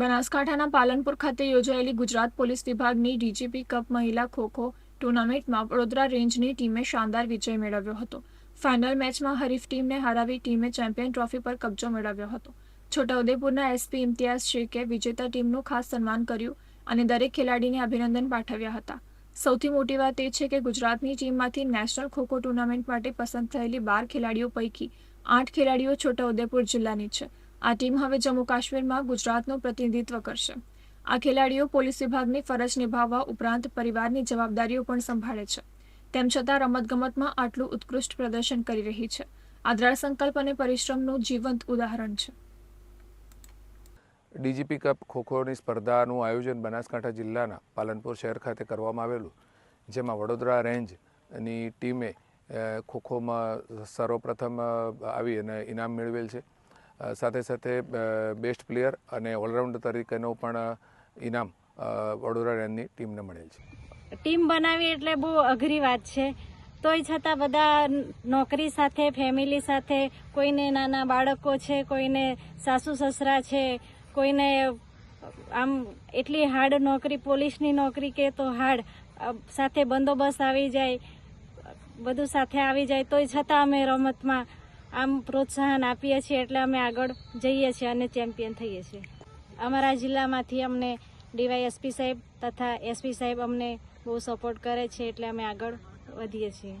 બનાસકાંઠાના પાલનપુર ખાતે યોજાયેલી ગુજરાત પોલીસ વિભાગની ડીજીપી કપ મહિલા ખોખો ટુર્નામેન્ટમાં વડોદરા રેન્જની ટીમે શાનદાર વિજય મેળવ્યો હતો. ફાઇનલ મેચમાં હરીફ ટીમને હરાવી ટીમે ચેમ્પિયન ટ્રોફી પર કબજો મેળવ્યો હતો. છોટાઉદેપુરના એસપી ઇમ્તિયાઝ શેખે વિજેતા ટીમનું ખાસ સન્માન કર્યું અને દરેક ખેલાડીને અભિનંદન પાઠવ્યા હતા. સૌથી મોટી વાત એ છે કે ગુજરાતની ટીમમાંથી નેશનલ ખોખો ટુર્નામેન્ટ માટે પસંદ થયેલી બાર ખેલાડીઓ પૈકી આઠ ખેલાડીઓ છોટાઉદેપુર જિલ્લાની છે. આ ટીમ હવે જમ્મુ કાશ્મીરમાં ગુજરાતનું પ્રતિનિધિત્વ કરશે. આ ખેલાડીઓ પોલીસ વિભાગની ફરજ નિભાવવા ઉપરાંત પરિવારની જવાબદારીઓ પણ સંભાળે છે. તેમ છતાં રમતગમતમાં આટલું ઉત્કૃષ્ટ પ્રદર્શન કરી રહી છે. આ દ્રઢ સંકલ્પ અને પરિશ્રમનું જીવંત ઉદાહરણ છે. ડીજીપી કપ ખોખોની સ્પર્ધાનું આયોજન બનાસકાંઠા જિલ્લાના પાલનપુર શહેર ખાતે કરવામાં આવેલું, જેમાં વડોદરા રેન્જની ટીમે ખોખોમાં સર્વપ્રથમ આવી અને ઇનામ મેળવેલ છે. સાથે સાથે બેસ્ટ પ્લેયર અને ઓલરાઉન્ડર તરીકેનો પણ ઇનામ વડોદરા રેન્જની ટીમને મળેલ છે. ટીમ બનાવી એટલે બહુ અઘરી વાત છે. તોય છતાં બધા નોકરી સાથે ફેમિલી સાથે, કોઈને નાના બાળકો છે, કોઈને સાસુ સસરા છે, કોઈને આમ એટલી હાર્ડ નોકરી, પોલીસની નોકરી કે તો હાર્ડ સાથે બંદોબસ્ત આવી જાય, બધું સાથે આવી જાય, તોય છતાં અમે રમતમાં આમ પ્રોત્સાહન આપીએ છીએ એટલે અમે આગળ જઈએ છીએ અને ચેમ્પિયન થઈએ છીએ. અમારા જિલ્લામાંથી અમને ડીવાયએસપી સાહેબ તથા એસપી સાહેબ અમને બહુ સપોર્ટ કરે છે એટલે અમે આગળ વધીએ છીએ.